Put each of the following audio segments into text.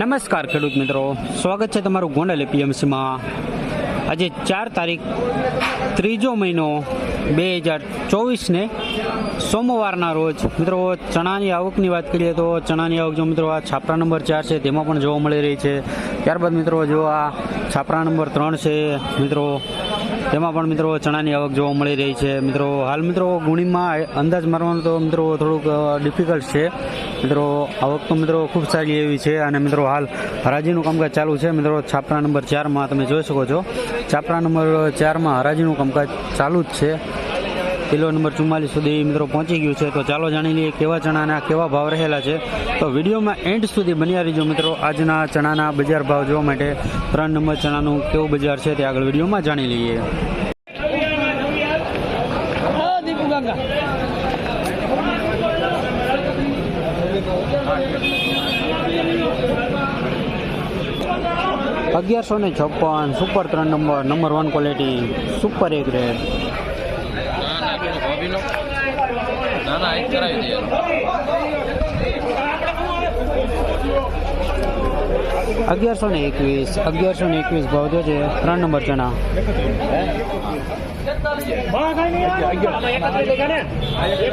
નમસ્કાર ખેડૂત મિત્રો. સ્વાગત છે તમારું ગોંડલ એપીએમસીમાં. આજે ચાર તારીખ, ત્રીજો મહિનો બે હજાર ચોવીસને સોમવારના રોજ. મિત્રો, ચણાની આવકની વાત કરીએ તો ચણાની આવક જો મિત્રો આ છાપરા નંબર ચાર છે, તેમાં પણ જોવા મળી રહી છે. ત્યારબાદ મિત્રો જો આ છાપરા નંબર ત્રણ છે, મિત્રો, તેમાં પણ મિત્રો ચણાની આવક જોવા મળી રહી છે. મિત્રો, હાલ મિત્રો ગુણીમાં અંદાજ મારવાનો તો મિત્રો થોડુંક ડિફિકલ્ટ છે. મિત્રો, આવક તો મિત્રો ખૂબ સારી એવી છે અને મિત્રો હાલ હરાજીનું કામકાજ ચાલુ છે. મિત્રો, છાપરા નંબર ચારમાં તમે જોઈ શકો છો. છાપરા નંબર ચારમાં હરાજીનું કામકાજ ચાલુ જ છે. કિલો નંબર ચુમ્માલીસ સુધી મિત્રો પહોંચી ગયું છે. તો ચાલો જાણી લઈએ કેવા ચણાના કેવા ભાવ રહેલા છે. તો વિડીયોમાં એન્ડ સુધી બન્યા રહીજો મિત્રો. આજના ચણાના બજાર ભાવ જોવા માટે ત્રણ નંબર ચણાનું કેવું બજાર છે તે આગળ વિડીયોમાં જાણી લઈએ. અગિયારસો ને છપ્પન સુપર ત્રણ number number one quality super એક રેડ ના ના કરાવી દે. અગિયારસો ને એકવીસ, અગિયારસો ને એકવીસ ભાવ છે ત્રણ નંબર ચણા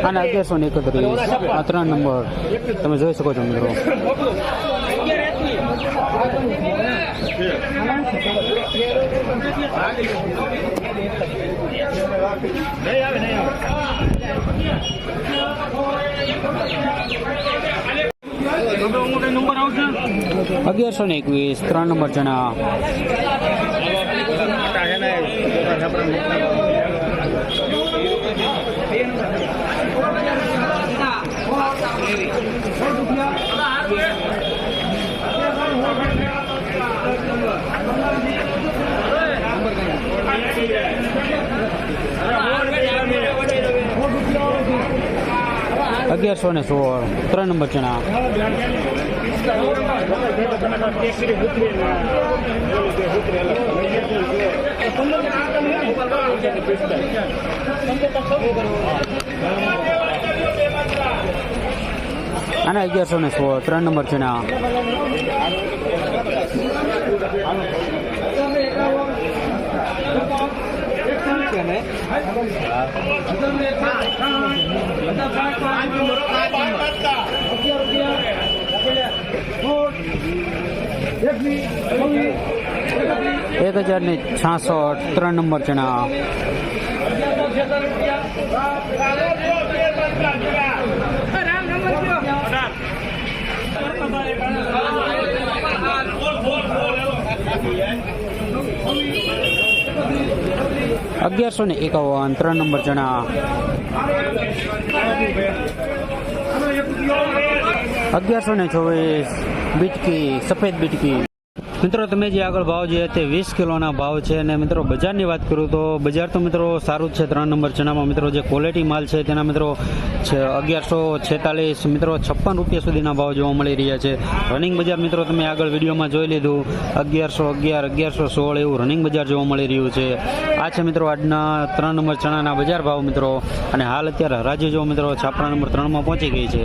અને અગિયારસો ને એકત્રીસ, આ ત્રણ નંબર. તમે જોઈ શકો છો મિત્રો. અગિયારસો ને એકવીસ ત્રણ નંબર ચણા અગિયારસો ને સોળ ત્રણ નંબર ચણા. અને અગિયારસો ને સોળ ત્રણ નંબર ચણા. એક હજાર ને છાસઠ ત્રણ નંબર ચણા અગિયારસો ને એકાવન ત્રણ નંબર ચણા અગિયારસો ને ચોવીસ બીટકી સફેદ બીટકી. મિત્રો, તમે જે આગળ ભાવ જે તે વીસ કિલોના ભાવ છે અને મિત્રો, બજારની વાત કરું તો બજાર તો મિત્રો સારું જ છે, ત્રણ નંબર ચણામાં મિત્રો જે ક્વોલિટી માલ છે તેના મિત્રો અગિયારસો છેતાલીસ, મિત્રો છપ્પન રૂપિયા સુધીના ભાવ જોવા મળી રહ્યા છે. રનિંગ બજાર મિત્રો, તમે આગળ વિડીયોમાં જોઈ લીધું, અગિયારસો અગિયાર, અગિયારસો સોળ એવું રનિંગ બજાર જોવા મળી રહ્યું છે. આ છે મિત્રો આજના ત્રણ નંબર ચણાના બજાર ભાવ મિત્રો. અને હાલ અત્યારે હરાજી જો મિત્રો છાપરા નંબર ત્રણમાં પહોંચી ગઈ છે.